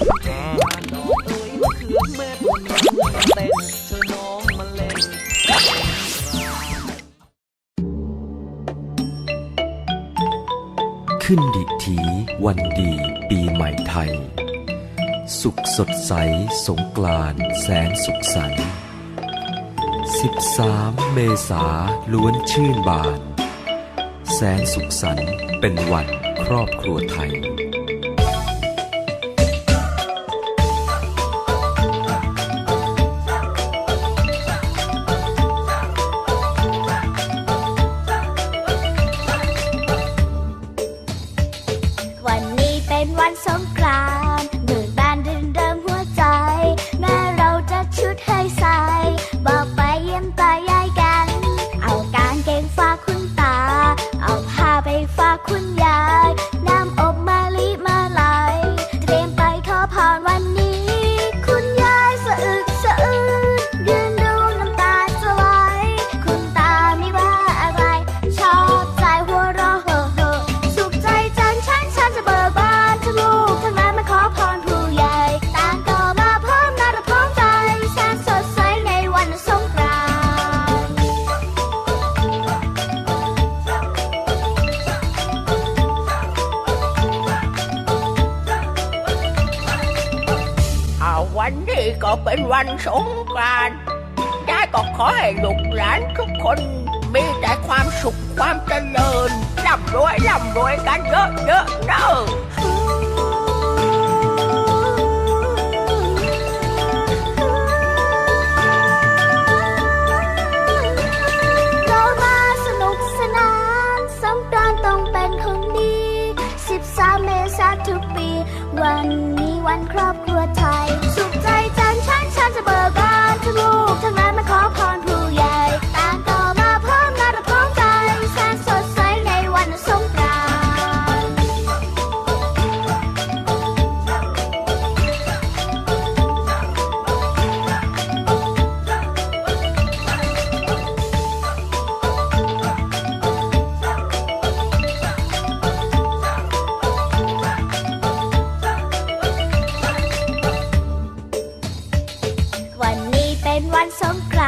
ขึ้นดิถีวันดีปีใหม่ไทย สุขสดใสสงกรานแสนสุขใส 13 เมษาล้วนชื่นบาน แสนสุขสันเป็นวันครอบครัวไทย เป็นวันสงกราน วันนี้ก็เป็นวันสงกรานต์ยายก็ขอให้ลูกหลานทุกคนมีแต่ความสุขความเจริญร่ำรวยร่ำรวยกันเยอะเยอะๆเนอะเรามาสนุกสนานสงกรานต์ต้องเป็นของดี 13 เมษายนทุกปี วันนี้วันครอบครัวไทย วั